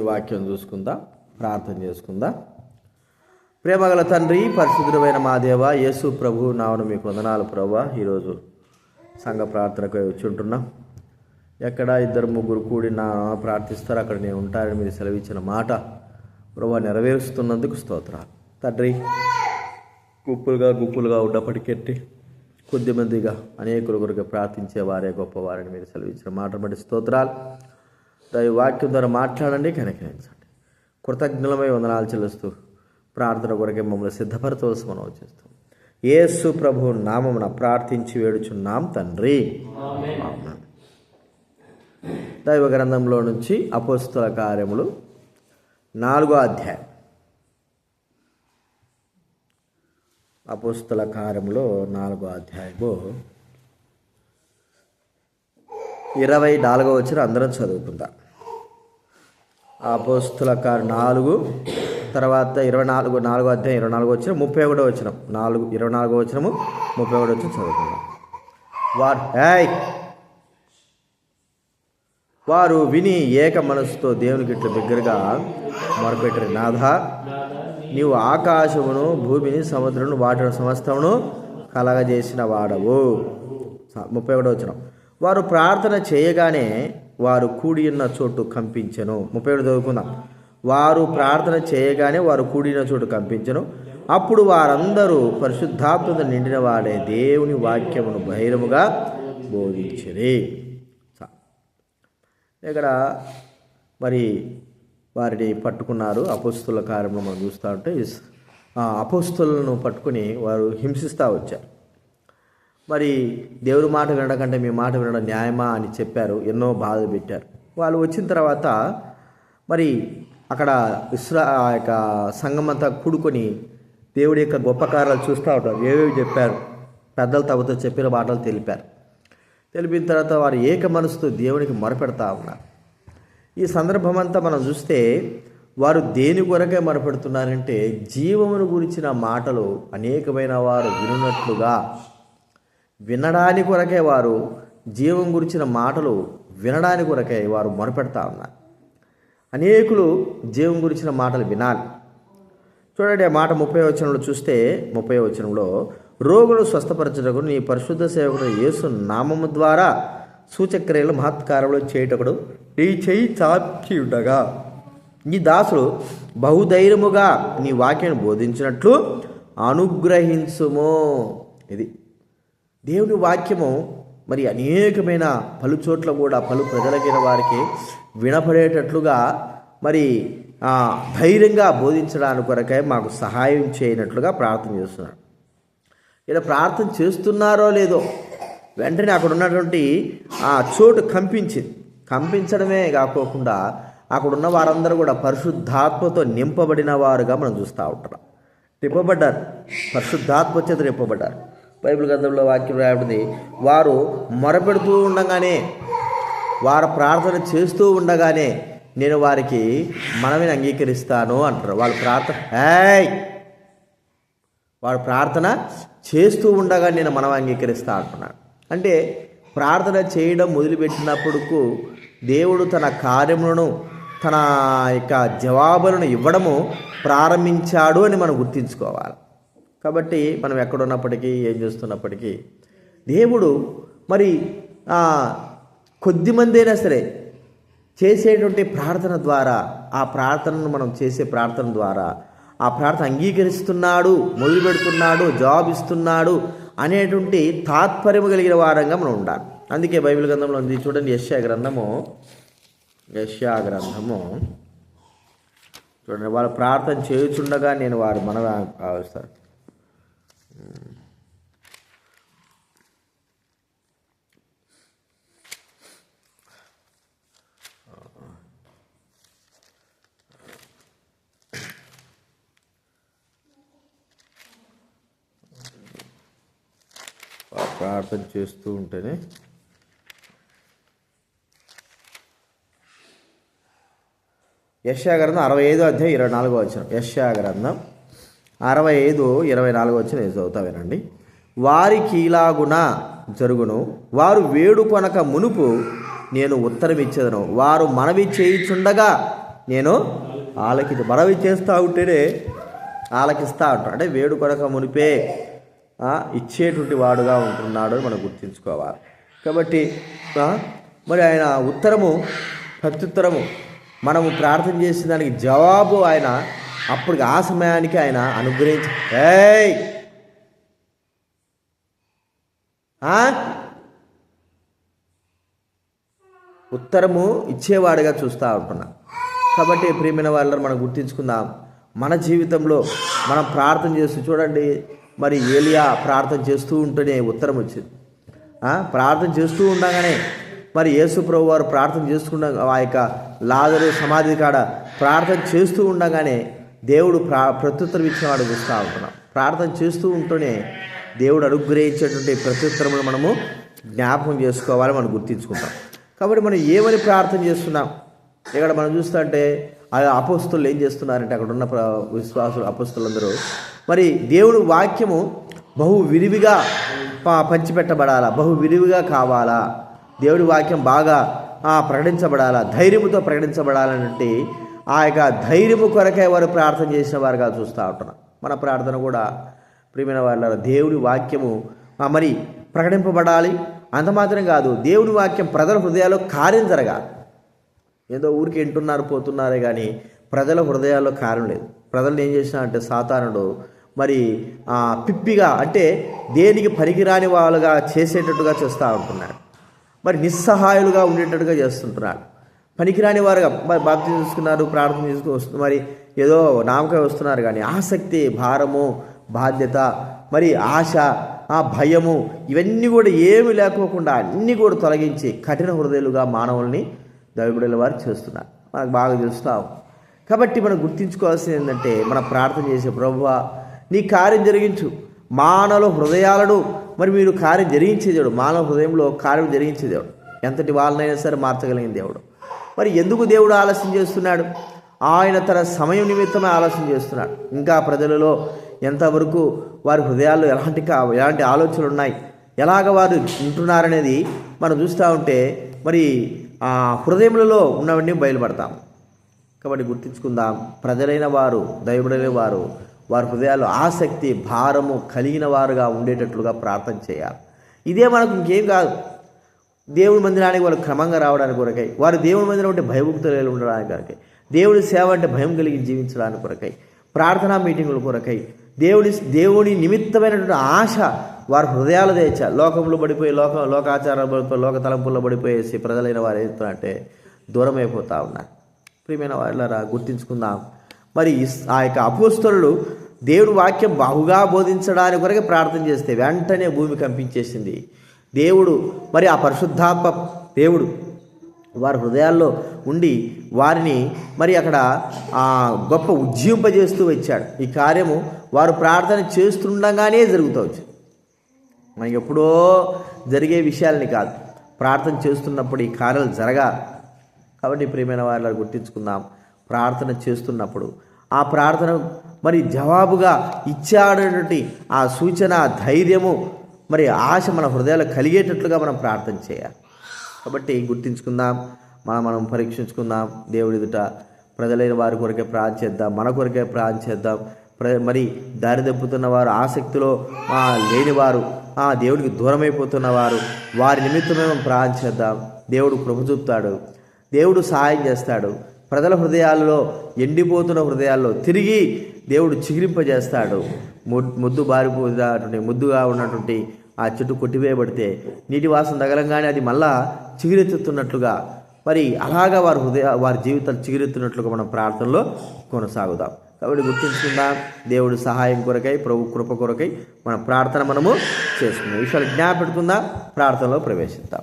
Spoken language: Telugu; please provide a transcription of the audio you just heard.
వాక్యం చూసుకుందా? ప్రార్థన చేసుకుందా? ప్రేమగల తండ్రి పరిశుద్ధమైన మా దేవ యేసు ప్రభు నావను మీకు వందనాలు ప్రభా ఈరోజు సంఘ ప్రార్థనకు వచ్చి ఉంటున్నాం ఎక్కడ ఇద్దరు ముగ్గురు కూడి నా ప్రార్థిస్తారు అక్కడ నేను ఉంటారని మీరు సెలవిచ్చిన మాట ప్రభా నెరవేరుస్తున్నందుకు స్తోత్రాలు. తండ్రి గుప్పులుగా గుప్పులుగా ఉన్నప్పటికెట్టి కొద్దిమందిగా అనేకుల కొరకు ప్రార్థించే వారే గొప్పవారని మీరు సెలవిచ్చిన మాట బట్టి స్తోత్రాలు. దయ వాక్యం ద్వారా మాట్లాడండి కనికరించండి. కృతజ్ఞలమై వందనాలు చెల్లిస్తూ ప్రార్థన కొరకే మమ్మల్ని సిద్ధపరచవలసి మనం వచ్చేస్తాం. యేసు ప్రభు నామమున ప్రార్థించి వేడుచున్నాం తండ్రి. దైవ గ్రంథంలో నుంచి అపోస్తుల కార్యములు నాలుగో అధ్యాయం. అపోస్తుల కార్యములో నాలుగో అధ్యాయము. ఇరవై నాలుగో వచ్చిన అందరం చదువుకుందాం. అపోస్తుల కారు నాలుగు తర్వాత ఇరవై నాలుగు నాలుగో అధ్యాయం ఇరవై నాలుగో వచ్చిన ముప్పై ఒకటో వచ్చిన నాలుగు ఇరవై నాలుగో వచ్చినము ముప్పై ఒకటో వచ్చిన చదువుకుందాం. వారు ఏయ్! వారు విని ఏక మనసుతో దేవునికి ఇట్లా దగ్గరగా మొరపెట్టారు. నాథ నీవు ఆకాశమును భూమిని సముద్రమును వాటిని సమస్తమును కలగజేసిన వాడవు. స- ముప్పై ఒకటో వచ్చిన వారు ప్రార్థన చేయగానే వారు కూడి ఉన్న చోటు కంపించను. ముప్పై ఒకటి చదువుకుందాం. వారు ప్రార్థన చేయగానే వారు కూడిన చోటు కంపించను. అప్పుడు వారందరూ పరిశుద్ధాత్మత నిండిన వాడే దేవుని వాక్యమును బహిరముగా బోధించిరి ఇక్కడ మరి వారిని పట్టుకున్నారు. అపోస్తుల కార్యంలో మనం చూస్తూ ఉంటే ఆ అపోస్తులను పట్టుకుని వారు హింసిస్తూ వచ్చారు. మరి దేవుడి మాట వినడం కంటే మీ మాట వినడం న్యాయమా అని చెప్పారు. ఎన్నో బాధలు పెట్టారు. వాళ్ళు వచ్చిన తర్వాత మరి అక్కడ ఇస్రా ఆ యొక్క సంఘమంతా కూడుకొని దేవుడి యొక్క గొప్ప కార్యాలు చూస్తూ ఉంటారు. ఏవేవి చెప్పారు? పెద్దలు తమతో చెప్పిన మాటలు తెలిపారు. తెలిపిన తర్వాత వారు ఏక మనసుతో దేవునికి మొరపెడతా ఉన్నారు. ఈ సందర్భం అంతా మనం చూస్తే వారు దేని కొరకే మొరపెడుతున్నారంటే జీవమును గురించిన మాటలు అనేకమైన వారు వినున్నట్లుగా వినడానికి కొరకే వారు జీవం గురించిన మాటలు వినడానికి కొరకే వారు మొరపెడతా ఉన్నారు. అనేకులు జీవం గురించిన మాటలు వినాలి. చూడండి ఆ మాట ముప్పై వచనంలో చూస్తే ముప్పై వచనంలో రోగులు స్వస్థపరచుటకు నీ పరిశుద్ధ సేవకుడు యేసు నామము ద్వారా సూచక్రియలు మహత్కారంలో చేయుటకుడు నీ చేయి చాచి ఉండగా నీ దాసుడు బహుధైర్యముగా నీ వాక్యాన్ని బోధించినట్లు అనుగ్రహించుము. ఇది దేవుని వాక్యము మరి అనేకమైన పలు చోట్ల కూడా పలు ప్రజలగిన వారికి వినపడేటట్లుగా మరి ధైర్యంగా బోధించడానికి కొరకై మాకు సహాయం చేయనట్లుగా ప్రార్థన చేస్తున్నాడు. ఇలా ప్రార్థన చేస్తున్నారో లేదో వెంటనే అక్కడ ఉన్నటువంటి ఆ చోటు కంపించింది. కంపించడమే కాకోకుండా అక్కడ ఉన్న వారందరూ కూడా పరిశుద్ధాత్మతో నింపబడిన వారుగా మనం చూస్తూ ఉంటాం. నింపబడ్డారు పరిశుద్ధాత్మ చేత నింపబడ్డారు. బైబిల్ గ్రంథంలో వాక్యం రాయబడింది. వారు మొరపెడుతూ ఉండగానే వారు ప్రార్థన చేస్తూ ఉండగానే నేను వారికి మనవిని అంగీకరిస్తాను అంటారు. వాళ్ళు ప్రార్థన ఏయ్! వాడు ప్రార్థన చేస్తూ ఉండగా నేను మనం అంగీకరిస్తా అంటున్నాడు అంటే ప్రార్థన చేయడం మొదలుపెట్టినప్పుడుకు దేవుడు తన కార్యములను తన యొక్క జవాబులను ఇవ్వడము ప్రారంభించాడు అని మనం గుర్తించుకోవాలి. కాబట్టి మనం ఎక్కడున్నప్పటికీ ఏం చేస్తున్నప్పటికీ దేవుడు మరి కొద్దిమంది అయినా సరే చేసేటువంటి ప్రార్థన ద్వారా ఆ ప్రార్థనను మనం చేసే ప్రార్థన ద్వారా ఆ ప్రార్థన అంగీకరిస్తున్నాడు మొదలు పెడుతున్నాడు జాబ్ ఇస్తున్నాడు అనేటువంటి తాత్పర్యము కలిగిన వారంగా మనం ఉండాలి. అందుకే బైబిల్ గ్రంథంలో ఉంది చూడండి యశ్యా గ్రంథము. యశ్యా గ్రంథము. చూడండి వాళ్ళు ప్రార్థన చేయుచుండగా నేను వారు మనవ ప్రార్థన చేస్తూ ఉంటేనే యశాగ్రంథం అరవై ఐదు అధ్యాయం ఇరవై నాలుగో వచ్చిన యశాగ్రంథం అరవై ఐదు ఇరవై నాలుగో వచ్చిన చదువుతా వినండి. వారికి ఇలాగున జరుగును వారు వేడుకొనక మునుపు నేను ఉత్తరం ఇచ్చేదను వారు మనవి చేయుచుండగా నేను ఆలకి మనవి చేస్తూ ఉంటేనే ఆలకిస్తూ ఉంటాను అంటే వేడుకొనక మునిపే ఇచ్చేటువంటి వాడుగా ఉంటున్నాడు అని మనం గుర్తుంచుకోవాలి. కాబట్టి మరి ఆయన ఉత్తరము ప్రత్యుత్తరము మనము ప్రార్థన చేసిన దానికి జవాబు ఆయన అప్పుడు ఆ సమయానికి ఆయన అనుగ్రహించి ఏయ్! ఉత్తరము ఇచ్చేవాడిగా చూస్తూ ఉంటున్నాం. కాబట్టి ప్రియమైన వాళ్ళని మనం గుర్తించుకుందాం. మన జీవితంలో మనం ప్రార్థన చేస్తూ చూడండి. మరి ఏలియా ప్రార్థన చేస్తూ ఉంటేనే ఉత్తరం వచ్చింది. ప్రార్థన చేస్తూ ఉండగానే మరి యేసుప్రభు వారు ప్రార్థన చేస్తుండ ఆ యొక్క లాదరు సమాధి కాడ ప్రార్థన చేస్తూ ఉండగానే దేవుడు ప్రా ప్రత్యుత్తరం ఇచ్చినవాడు చూస్తూ ఉంటున్నాం. ప్రార్థన చేస్తూ ఉంటూనే దేవుడు అనుగ్రహించేటువంటి ప్రత్యుత్తరములు మనము జ్ఞాపకం చేసుకోవాలి మనం గుర్తించుకుంటాం. కాబట్టి మనం ఏమని ప్రార్థన చేస్తున్నాం? ఇక్కడ మనం చూస్తుంటే ఆ అపోస్తులు ఏం చేస్తున్నారంటే అక్కడ ఉన్న ప్ర- విశ్వాసులు అపోస్తులందరూ మరి దేవుడు వాక్యము బహు విరివిగా పంచిపెట్టబడాలా బహు విరివిగా కావాలా? దేవుడి వాక్యం బాగా ప్రకటించబడాలా? ధైర్యముతో ప్రకటించబడాలంటే ఆ యొక్క ధైర్యము కొరకే వారు ప్రార్థన చేసిన వారుగా చూస్తూ ఉంటున్నాం. మన ప్రార్థన కూడా ప్రియమైన వాళ్ళ దేవుడి వాక్యము మరి ప్రకటింపబడాలి. అంత మాత్రం కాదు దేవుడి వాక్యం ప్రజల హృదయాల్లో కార్యం జరగాలి. ఏదో ఊరికి వింటున్నారు పోతున్నారే కానీ ప్రజల హృదయాల్లో కారణం లేదు. ప్రజలు ఏం చేసినా అంటే సాతానుడు మరి పిప్పిగా అంటే దేనికి పనికిరాని వాళ్ళుగా చేసేటట్టుగా చేస్తూ ఉంటున్నాడు. మరి నిస్సహాయులుగా ఉండేటట్టుగా చేస్తుంటున్నాడు. పనికిరాని వారుగా మరి బాప్తి చూసుకున్నారు ప్రార్థన చేసుకుని మరి ఏదో నామకం వస్తున్నారు కానీ ఆసక్తి భారము బాధ్యత మరి ఆశ ఆ భయము ఇవన్నీ కూడా ఏమి లేకోకుండా అన్నీ కూడా తొలగించి కఠిన హృదయాలుగా మానవుల్ని దైవబిడల వారు చేస్తున్నారు మనకు బాగా తెలుస్తాం కాబట్టి మనం గుర్తించుకోవాల్సింది ఏంటంటే మనం ప్రార్థన చేసే ప్రభువ నీ కార్యం జరిగించు. మానవ హృదయాలను మరి మీరు కార్యం జరిగించే దేవుడు. మానవ హృదయంలో కార్యం జరిగించే దేవుడు. ఎంతటి వాళ్ళనైనా సరే మార్చగలిగిన దేవుడు. మరి ఎందుకు దేవుడు ఆలస్యం చేస్తున్నాడు? ఆయన తన సమయం నిమిత్తమే ఆలస్యం చేస్తున్నాడు. ఇంకా ప్రజలలో ఎంతవరకు వారి హృదయాల్లో ఎలాంటి కా ఎలాంటి ఆలోచనలు ఉన్నాయి ఎలాగ వారు ఉంటున్నారనేది మనం చూస్తూ ఉంటే మరి ఆ హృదయములలో ఉన్నవన్నీ బయలుపడతాం కాబట్టి గుర్తించుకుందాం ప్రజలైన వారు దైవుడైన వారు వారి హృదయాలు ఆసక్తి భారము కలిగిన వారుగా ఉండేటట్లుగా ప్రార్థన చేయాలి. ఇదే మనకు ఇంకేం కాదు. దేవుడి మందిరానికి వాళ్ళు క్రమంగా రావడానికి కొరకై వారు దేవుడి మందిరం అంటే భయభక్తులు ఉండడానికి కొరకై దేవుడి సేవ అంటే భయం కలిగి జీవించడానికి కొరకై ప్రార్థనా మీటింగుల కొరకై దేవుడి దేవుని నిమిత్తమైనటువంటి ఆశ వారి హృదయాలు తెచ్చ లోకంలో పడిపోయి లోక లోకాచారాలు పడిపోయి లోక తలంపుల్లో పడిపోయేసి ప్రజలైన వారు ఏమంటే దూరం అయిపోతూ ఉన్నారు. ప్రియమైన వాళ్ళరా గుర్తించుకుందాం. మరి ఆ యొక్క అపోస్తలు దేవుడి వాక్యం బహుగా బోధించడానికి కొరకే ప్రార్థన చేస్తే వెంటనే భూమి కంపించేసింది. దేవుడు మరి ఆ పరిశుద్ధాత్మ దేవుడు వారి హృదయాల్లో ఉండి వారిని మరి అక్కడ ఆ గొప్ప ఉజ్జింపజేస్తూ వచ్చాడు. ఈ కార్యము వారు ప్రార్థన చేస్తుండగానే జరుగుతూ వచ్చింది. మనకి ఎప్పుడో జరిగే విషయాలని కాదు. ప్రార్థన చేస్తున్నప్పుడు ఈ కార్యాలు జరగాలి కాబట్టి ప్రియమైన వారి గుర్తించుకుందాం. ప్రార్థన చేస్తున్నప్పుడు ఆ ప్రార్థన మరి జవాబుగా ఇచ్చాడటువంటి ఆ సూచన ధైర్యము మరి ఆశ మన హృదయాలు కలిగేటట్లుగా మనం ప్రార్థన చేయాలి. కాబట్టి గుర్తించుకుందాం. మనం మనం పరీక్షించుకుందాం. దేవుడి ఎదుట ప్రజలైన వారి కొరకే ప్రార్థన చేద్దాం. మన కొరకే ప్రార్థన చేద్దాం. మరి దారి తప్పుతున్న వారు ఆసక్తిలో లేనివారు ఆ దేవుడికి దూరమైపోతున్న వారు వారి నిమిత్తమే మనం ప్రార్థన చేద్దాం. దేవుడు కృప చూపుతాడు. దేవుడు సహాయం చేస్తాడు. ప్రజల హృదయాల్లో ఎండిపోతున్న హృదయాల్లో తిరిగి దేవుడు చిగిరింపజేస్తాడు. ముద్దు బారిపోయినటువంటి ముద్దుగా ఉన్నటువంటి ఆ చెట్టు కొట్టివేయబడితే నీటి వాసన తగలంగానే అది మళ్ళా చిగురెత్తుతున్నట్లుగా మరి అలాగా వారి హృదయ వారి జీవితాలు చిగురెత్తున్నట్లుగా మనం ప్రార్థనలో కొనసాగుదాం. కాబట్టి గుర్తించుకుందాం. దేవుడు సహాయం కొరకై ప్రభు కృప కొరకై మన ప్రార్థన మనము చేసుకుందాం. విషయాలు జ్ఞాపెట్టుకుందాం ప్రార్థనలో ప్రవేశిద్దాం.